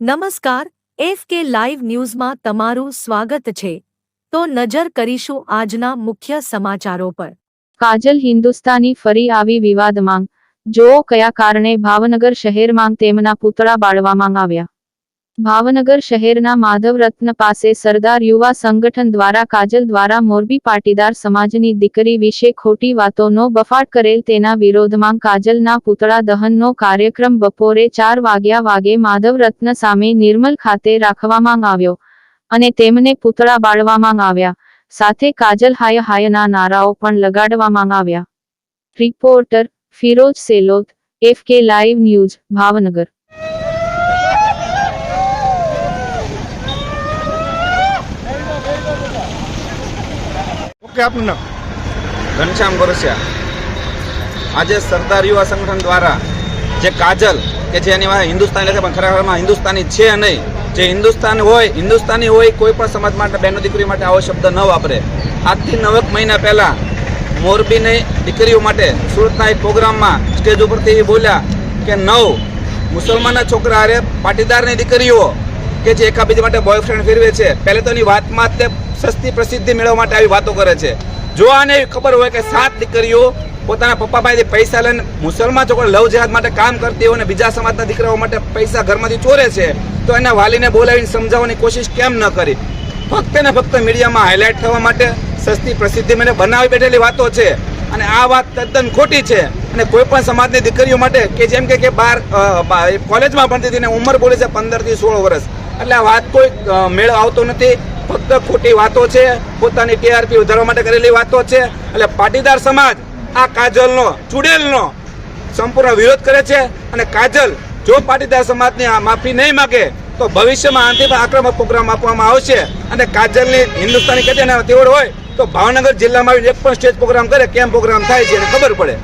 નમસ્કાર, F K live ન્યૂઝમાં તમારું સ્વાગત છે. તો નજર કરીશું આજના મુખ્ય સમાચારો પર. કાજલ હિન્દુસ્તાની ફરી આવી વિવાદમાં જોઓ કયા કારણે ભાવનગર શહેરમાં તેમના પૂતળા બાળવામાં આવ્યા. ભાવનગર શહેરના માધવ રત્ન પાસે સરદાર યુવા સંગઠન દ્વારા કાજલ દ્વારા મોરબી પાટીદાર સમાજની દીકરી વિશે ખોટી વાતોનો બફાટ કરેલ તેના વિરોધમાં કાજલના પૂતળા દહનનો કાર્યક્રમ બપોરે ચાર વાગ્યા વાગે માધવ રત્ન સામે નિર્મલ ખાતે રાખવામાં આવ્યો અને તેમને પૂતળા બાળવામાં આવ્યા. સાથે કાજલ હાય હાયના નારાઓ પણ લગાડવામાં આવ્યા. Reporter Firoj Selot, F K live news, Bhavnagar. Okay આપનું ઘનશ્યામ ગોરસિયા. આજે સરદાર યુવા સંગઠન દ્વારા જે કાજલ, કે જે એની હિન્દુસ્તાની લખે પણ ખરેખરમાં હિન્દુસ્તાની છે નહીં, જે હિન્દુસ્તાન હોય, હિન્દુસ્તાની હોય, કોઈ પણ સમાજ માટે બહેનો દીકરી માટે આવો શબ્દ ન વાપરે. આજથી નવેક મહિના પહેલાં મોરબીની દીકરીઓ માટે સુરતના એક પ્રોગ્રામમાં સ્ટેજ ઉપરથી બોલ્યા કે, નવ મુસલમાનના છોકરા હારે પાટીદારની દીકરીઓ, કે જે એકાબીજી માટે બોયફ્રેન્ડ ફેરવે છે. પહેલે તો એની વાતમાં તે સસ્તી પ્રસિદ્ધિ મેળવવા માટે આવી વાતો કરે છે. જો આને ખબર હોય કે સાત દીકરીઓ પોતાના પપ્પા પાસેથી પૈસા લઈને મુસલમાન છોકરા લવ જેહાદ માટે કામ કરતી હોય અને બીજા સમાજના દીકરાઓ માટે પૈસા ઘરમાંથી ચોરે છે, તો એના વાલીને બોલાવીને સમજાવવાની કોશિશ કેમ ન કરી? ફક્ત ને ફક્ત મીડિયામાં હાઇલાઇટ થવા માટે સસ્તી પ્રસિદ્ધિ મને બનાવી બેઠેલી વાતો છે. અને આ વાત તદ્દન ખોટી છે. અને કોઈ પણ સમાજની દીકરીઓ માટે કે જેમ કે બાર કોલેજમાં ભણતી હતી ને ઉંમર બોલે છે પંદરથી સોળ વર્ષ. એટલે આ વાત કોઈ મેળ આવતો નથી. ફક્ત ખોટી વાતો છે, પોતાની ટીઆરપી વધારવા માટે કરેલી વાતો છે, એટલે પાટીદાર સમાજ આ કાજલનો, ચુડેલનો સંપૂર્ણ વિરોધ કરે છે અને કાજલ જો પાટીદાર સમાજની આ માફી નહીં માગે, તો ભવિષ્યમાં આનાથી આક્રમક પ્રોગ્રામ આપવામાં આવશે. અને કાજલની હિન્દુસ્તાની કે અને તેવડ હોય, તો ભાવનગર જિલ્લામાં આવીને એક પણ સ્ટેજ પ્રોગ્રામ કરે, કેમ પ્રોગ્રામ થાય છે એને ખબર પડે.